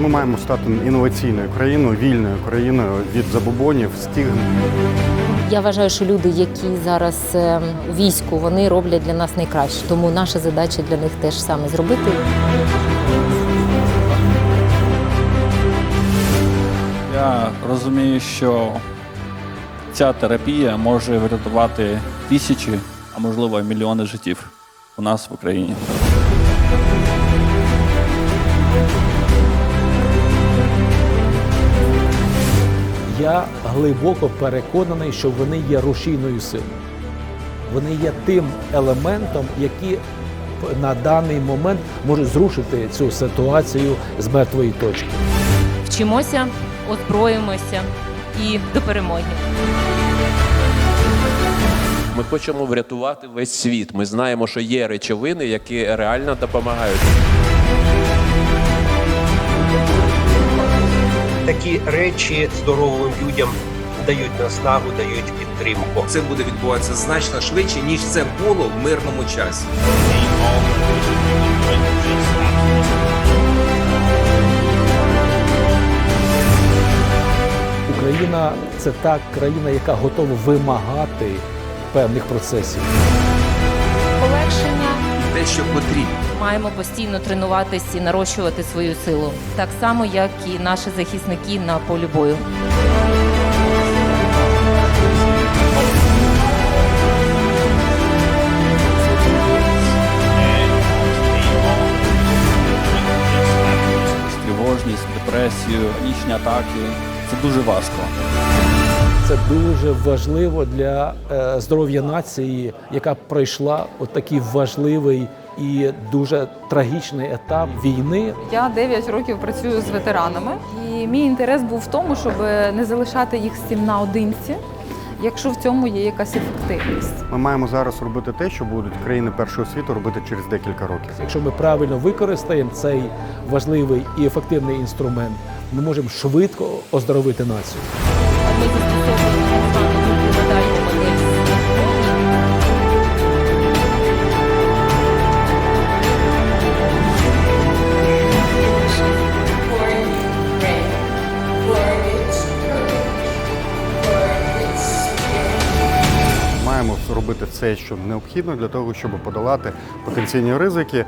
Ми маємо стати інноваційною країною, вільною країною від забобонів, стігм. Я вважаю, що люди, які зараз е, у війську, вони роблять для нас найкраще. Тому наша задача для них теж саме зробити. Я розумію, що ця терапія може врятувати тисячі, а можливо мільйони життів у нас в Україні. Я глибоко переконаний, що вони є рушійною силою. Вони є тим елементом, який на даний момент може зрушити цю ситуацію з мертвої точки. Вчимося, озброїмося і до перемоги. Ми хочемо врятувати весь світ. Ми знаємо, що є речовини, які реально допомагають. Такі речі здоровим людям дають наснагу, дають підтримку. Це буде відбуватися значно швидше, ніж це було в мирному часі. Україна це та країна, яка готова вимагати певних процесів. Полегшення Те, що потрібно. маємо постійно тренуватись і нарощувати свою силу, так само як і наші захисники на полі бою. Тривожність, депресію, панічні атаки це дуже важко. Це дуже важливо для е, здоров'я нації, яка пройшла отакий важливий і дуже трагічний етап війни. Я 9 років працюю з ветеранами, і мій інтерес був в тому, щоб не залишати їх з цим наодинці, якщо в цьому є якась ефективність. Ми маємо зараз робити те, що будуть країни першого світу робити через декілька років. Якщо ми правильно використаємо цей важливий і ефективний інструмент, ми можемо швидко оздоровити націю. Робити все, що необхідно для того, щоб подолати потенційні ризики.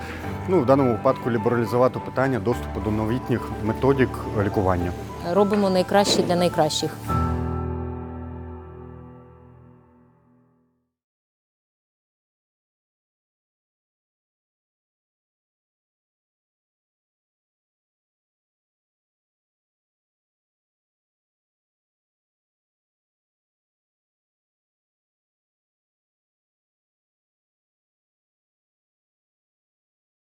Ну, в даному випадку лібералізувати питання доступу до новітніх методик лікування. Робимо найкраще для найкращих.